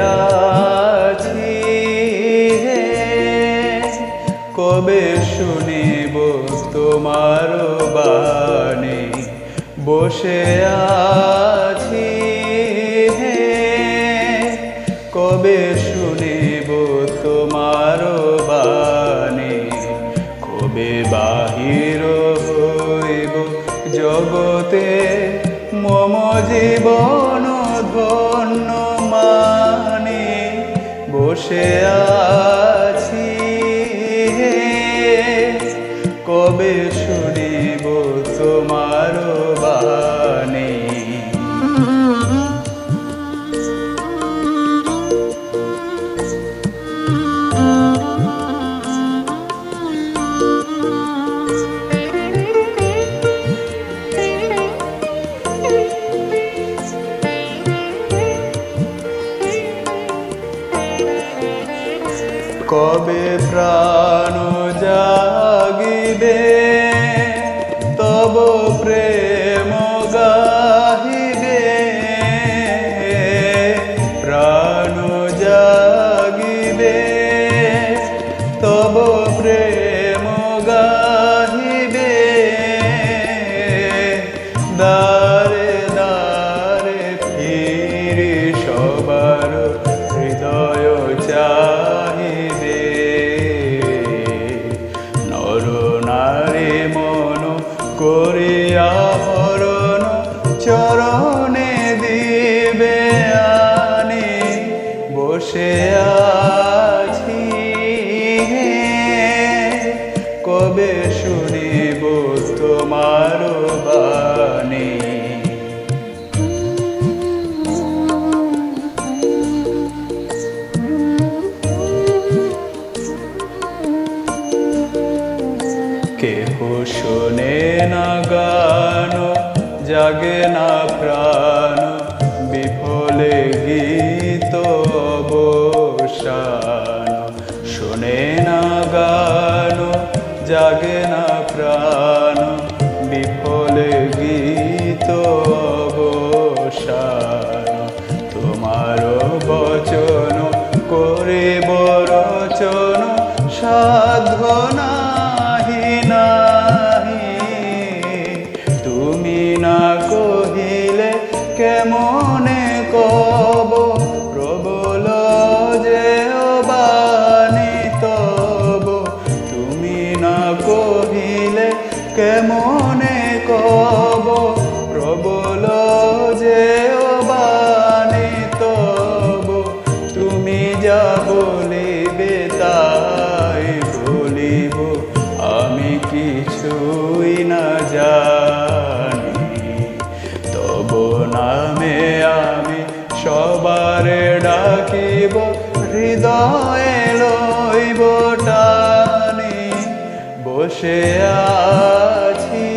আছি হে। কবে শুনিব তোমার বাণী? বসে আছি হে। কবে শুনিব তোমার বাণী? কবে বাহির হইব জগতে মম জীবন মানে বসে আছি কবে প্রাণ বসে আছি। কবে শুনিব তোমার বাণী? কেহ শোনে না গান জাগে না প্রাণ। শোনে না গান, জাগে না প্রাণ। বিফলে গীত অবসান। তোমার বচন করে বরচন সাধ্য নাহি তুমি না কহিলে কেমনে কব কিছুই না জানি। তব নামে আমি সবারে ডাকিব, হৃদয়ে লইব টানি। বসে আছি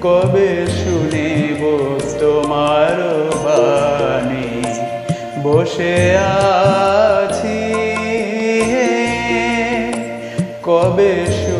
কবে শুনিব তোমার বাণী? বসে আছি হে, কবে শুনিব